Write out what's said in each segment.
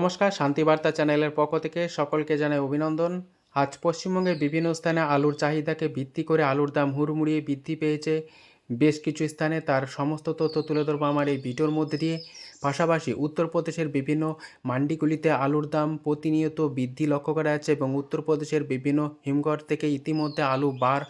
নমস্কার শান্তিবার্তা চ্যানেলের পক্ষ থেকে সকলকে জানাই অভিনন্দন। আজ পশ্চিমবঙ্গের বিভিন্ন স্থানে আলুর চাহিদাকে ভিত্তি করে আলুর দাম হুড়মুড়িয়ে বৃদ্ধি পেয়েছে। বেশ কিছু স্থানে তার সমস্ত তথ্য তুলে ধরবো আমার এই ভিডিওর মধ্যে দিয়ে। পাশাপাশি উত্তরপ্রদেশের বিভিন্ন মান্ডিগুলিতে আলুর দাম প্রতিনিয়ত বৃদ্ধি লক্ষ্য করা যাচ্ছে এবং উত্তরপ্রদেশের বিভিন্ন হিমঘর থেকে ইতিমধ্যে আলু বার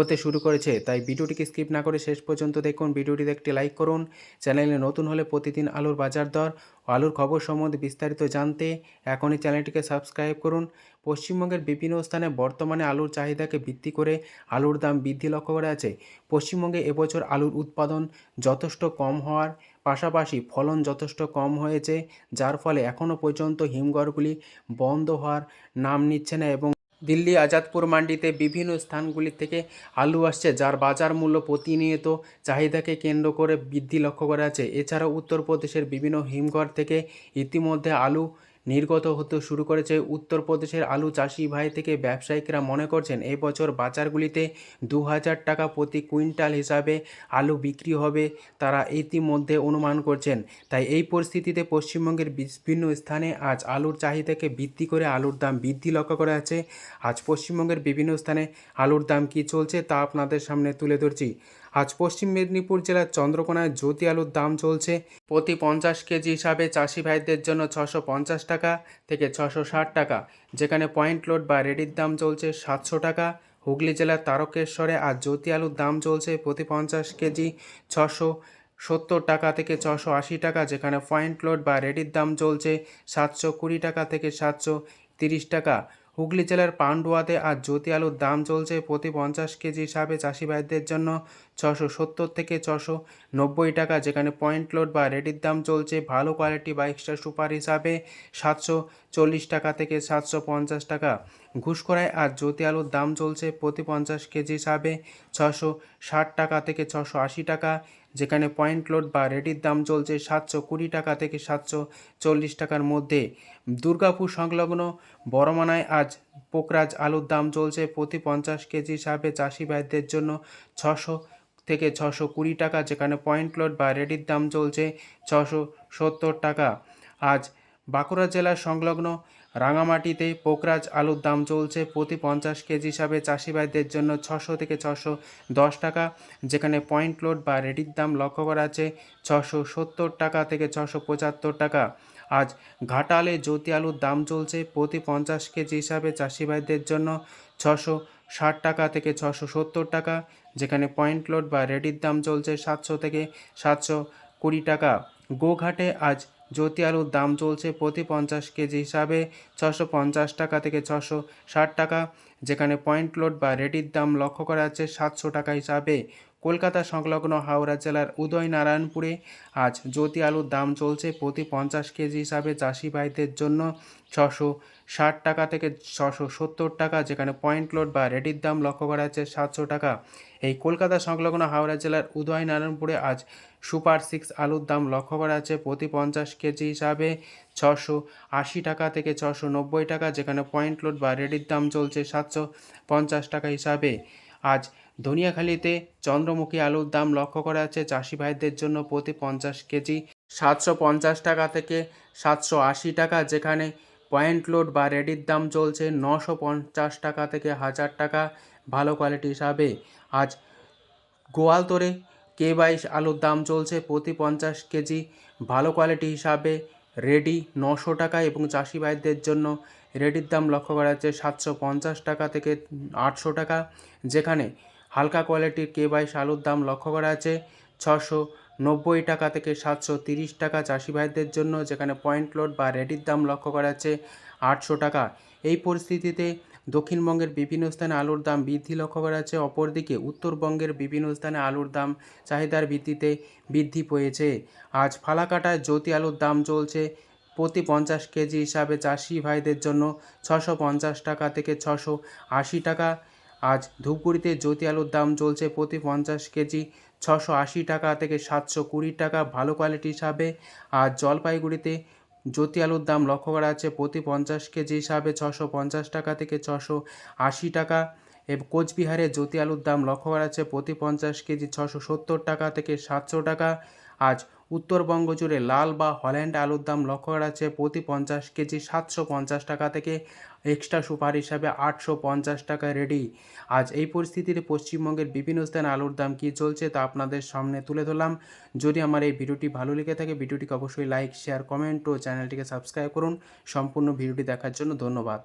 হতে শুরু করেছে, তাই ভিডিওটিকে স্কিপ না করে শেষ পর্যন্ত দেখুন। ভিডিওটিতে একটি লাইক করুন। চ্যানেলে নতুন হলে প্রতিদিন আলুর বাজার দর আলুর খবর সম্বন্ধে বিস্তারিত জানতে এখনই চ্যানেলটিকে সাবস্ক্রাইব করুন। পশ্চিমবঙ্গের বিভিন্ন স্থানে বর্তমানে আলুর চাহিদাকে ভিত্তি করে আলুর দাম বৃদ্ধি লক্ষ্য করা আছে পশ্চিমবঙ্গে এবছর আলুর উৎপাদন যথেষ্ট কম হওয়ার পাশাপাশি ফলন যথেষ্ট কম হয়েছে, যার ফলে এখনও পর্যন্ত হিমঘরগুলি বন্ধ হওয়ার নাম নিচ্ছে না এবং দিল্লি আজাদপুর মান্ডিতে বিভিন্ন স্থানগুলি থেকে আলু আসছে, যার বাজার মূল্য প্রতিনিয়ত চাহিদাকে কেন্দ্র করে বৃদ্ধি লক্ষ্য করা আছে এছাড়াও উত্তরপ্রদেশের বিভিন্ন হিমঘর থেকে ইতিমধ্যে আলু নির্গত হতে শুরু করেছে। উত্তরপ্রদেশের আলু চাষি ভাই থেকে ব্যবসায়িকরা মনে করছেন এই বছর বাজারগুলিতে দু হাজার টাকা প্রতি কুইন্টাল হিসাবে আলু বিক্রি হবে তারা ইতিমধ্যে অনুমান করছেন। তাই এই পরিস্থিতিতে পশ্চিমবঙ্গের বিভিন্ন স্থানে আজ আলুর চাহিদাকে ভিত্তি করে আলুর দাম বৃদ্ধি লক্ষ্য করা আছে আজ পশ্চিমবঙ্গের বিভিন্ন স্থানে আলুর দাম কী চলছে তা আপনাদের সামনে তুলে ধরছি। আজ পশ্চিম মেদিনীপুর জেলার চন্দ্রকোনায় জ্যোতি আলুর দাম চলছে। প্রতি পঞ্চাশ কেজি হিসাবে চাষি ভাইদের জন্য ছশো পঞ্চাশ টাকা থেকে ছশো ষাট টাকা, যেখানে পয়েন্ট লোড বা রেডির দাম চলছে সাতশো টাকা। হুগলি জেলার তারকেশ্বরে আজ জ্যোতি আলুর দাম চলছে প্রতি পঞ্চাশ কেজি ছশো সত্তর টাকা থেকে ছশো আশি টাকা, যেখানে পয়েন্ট লোড বা রেডির দাম চলছে সাতশো কুড়ি টাকা থেকে সাতশো তিরিশ টাকা। হুগলি জেলার পান্ডুয়াতে আজ জ্যোতি আলুর দাম চলছে প্রতি পঞ্চাশ কেজি হিসাবে চাষি ভাইদের জন্য ছশো সত্তর থেকে ছশো নব্বই টাকা, যেখানে পয়েন্ট লোড বা রেডির দাম চলছে ভালো কোয়ালিটি বা এক্সট্রা সুপার হিসাবে সাতশো চল্লিশ টাকা থেকে সাতশো পঞ্চাশ টাকা। ঘুষকরায় আজ জ্যোতি আলুর দাম চলছে প্রতি পঞ্চাশ কেজি হিসাবে ছশো ষাট টাকা থেকে ছশো আশি টাকা, যেখানে পয়েন্ট লোড বা রেডির দাম চলছে সাতশো কুড়ি টাকা থেকে সাতশো চল্লিশ টাকার মধ্যে। দুর্গাপুর সংলগ্ন বড়মানায় আজ পোকরাজ আলুর দাম চলছে প্রতি পঞ্চাশ কেজি হিসাবে চাষি ভাইদের জন্য ছশো থেকে ছশো কুড়ি টাকা, যেখানে পয়েন্ট লোড বা রেডির দাম চলছে ছশো সত্তর টাকা। আজ বাঁকুড়া জেলার সংলগ্ন রাঙামাটিতে পোকরাজ আলুর দাম চলছে প্রতি পঞ্চাশ কেজি হিসাবে চাষি ভাইদের জন্য ছশো থেকে ছশো দশ টাকা, যেখানে পয়েন্ট লোড বা রেডির দাম লক্ষ্য করা আছে ছশো সত্তর টাকা থেকে ছশো পঁচাত্তর টাকা। আজ ঘাটালে জ্যোতি আলুর দাম চলছে প্রতি পঞ্চাশ কেজি হিসাবে চাষি ভাইদের জন্য ছশো ষাট টাকা থেকে ছশো সত্তর টাকা, যেখানে পয়েন্ট লোড বা রেডির দাম চলছে সাতশো থেকে সাতশো কুড়ি টাকা। গোঘাটে আজ জ্যোতি আলুর দাম চলছে প্রতি পঞ্চাশ কেজি হিসাবে ছশো পঞ্চাশ টাকা থেকে ছশো ষাট টাকা, যেখানে পয়েন্ট লোড বা রেডির দাম লক্ষ্য করা যাচ্ছে সাতশো টাকা হিসাবে। কলকাতা সংলগ্ন হাওড়া জেলার উদয়নারায়ণপুরে আজ জ্যোতি আলুর দাম চলছে প্রতি পঞ্চাশ কেজি হিসাবে চাষি ভাইদের জন্য ছশো ষাট টাকা থেকে ছশো সত্তর টাকা, যেখানে পয়েন্ট লোড বা রেডির দাম লক্ষ্য করা যাচ্ছে সাতশো টাকা। এই কলকাতা সংলগ্ন হাওড়া জেলার উদয়নারায়ণপুরে আজ সুপার সিক্স আলুর দাম লক্ষ্য করা আছে প্রতি পঞ্চাশ কেজি হিসাবে ছশো আশি টাকা থেকে ছশো নব্বই টাকা, যেখানে পয়েন্ট লোড বা রেডির দাম চলছে সাতশো পঞ্চাশ টাকা হিসাবে। আজ ধনিয়াখালীতে চন্দ্রমুখী আলুর দাম লক্ষ্য করা আছে চাষি ভাইদের জন্য প্রতি পঞ্চাশ কেজি সাতশো পঞ্চাশ টাকা থেকে সাতশো আশি টাকা, যেখানে পয়েন্ট লোড বা রেডির দাম চলছে নশো পঞ্চাশ টাকা থেকে হাজার টাকা। ভালো কোয়ালিটি হিসাবে আজ গোয়ালতরে কে বাইশ আলুর দাম চলছে প্রতি পঞ্চাশ কেজি। ভালো কোয়ালিটি হিসাবে রেডি নশো টাকা এবং চাষি ভাইদের জন্য রেডির দাম লক্ষ্য করা যাচ্ছে সাতশো পঞ্চাশ টাকা থেকে আটশো টাকা। যেখানে হালকা কোয়ালিটির কে বাইশ আলুর দাম লক্ষ্য করা আছে ছশো নব্বই টাকা থেকে সাতশো তিরিশ টাকা চাষি ভাইদের জন্য, যেখানে পয়েন্ট লোড বা রেডির দাম লক্ষ্য করা যাচ্ছে আটশো টাকা। এই পরিস্থিতিতে দক্ষিণবঙ্গের বিভিন্ন স্থানে আলুর দাম বৃদ্ধি লক্ষ্য করা যাচ্ছে। অপরদিকে উত্তরবঙ্গের বিভিন্ন স্থানে আলুর দাম, চাহিদার ভিত্তিতে বৃদ্ধি পেয়েছে। আজ ফালাকাটায় জ্যোতি আলুর দাম চলছে প্রতি পঞ্চাশ কেজি হিসাবে চাষি ভাইদের জন্য ছশো পঞ্চাশ টাকা থেকে ছশো আশি টাকা। আজ ধূপগুড়িতে জ্যোতি আলুর দাম চলছে প্রতি পঞ্চাশ কেজি। ছশো আশি টাকা থেকে সাতশো কুড়ি টাকা ভালো কোয়ালিটি হিসাবে। আর জলপাইগুড়িতে জ্যোতি আলুর দাম লক্ষ্য করা আছে প্রতি পঞ্চাশ কেজি হিসাবে ছশো পঞ্চাশ টাকা থেকে ছশো আশি টাকা। এবং কোচবিহারে জ্যোতি আলুর দাম লক্ষ্য করা আছে প্রতি পঞ্চাশ কেজি ছশো সত্তর টাকা থেকে সাতশো টাকা। আজ উত্তরবঙ্গ জুড়ে লাল বা হল্যান্ড আলুর দাম লক্ষ্য করা যাচ্ছে প্রতি পঞ্চাশ কেজি সাতশো পঞ্চাশ টাকা থেকে এক্সট্রা সুপার হিসাবে আটশো পঞ্চাশ টাকা রেডি আজ এই পরিস্থিতিতে পশ্চিমবঙ্গের বিভিন্ন স্থানে আলুর দাম কী চলছে তা আপনাদের সামনে তুলে ধরলাম। যদি আমার এই ভিডিওটি ভালো লেগে থাকে, ভিডিওটিকে অবশ্যই লাইক শেয়ার কমেন্ট ও চ্যানেলটিকে সাবস্ক্রাইব করুন। সম্পূর্ণ ভিডিওটি দেখার জন্য ধন্যবাদ।